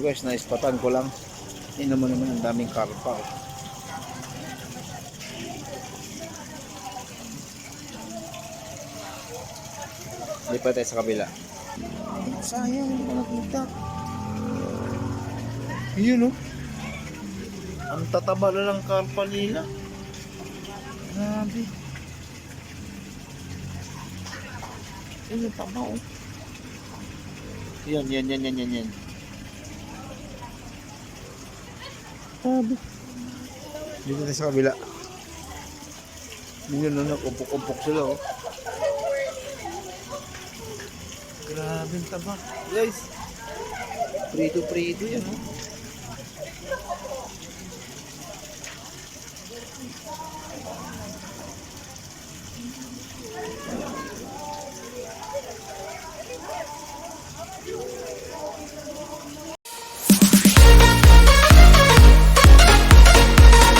guys, naispatan ko lang. Tingnan mo naman ang daming karpa. Oh. Lipat tayo sa kabila. Sayang, hindi ko nakita. Yun oh. Ang tataba na ng karpa nila. Grabe. Ayun yung taba oh. Yan, yan, yan, yan, yan, yan. Grabe. Dito na sa kabila. Dito ano, na nag-upok-upok sila oh. Grabe ang taba. Guys. Prito-prito yan oh.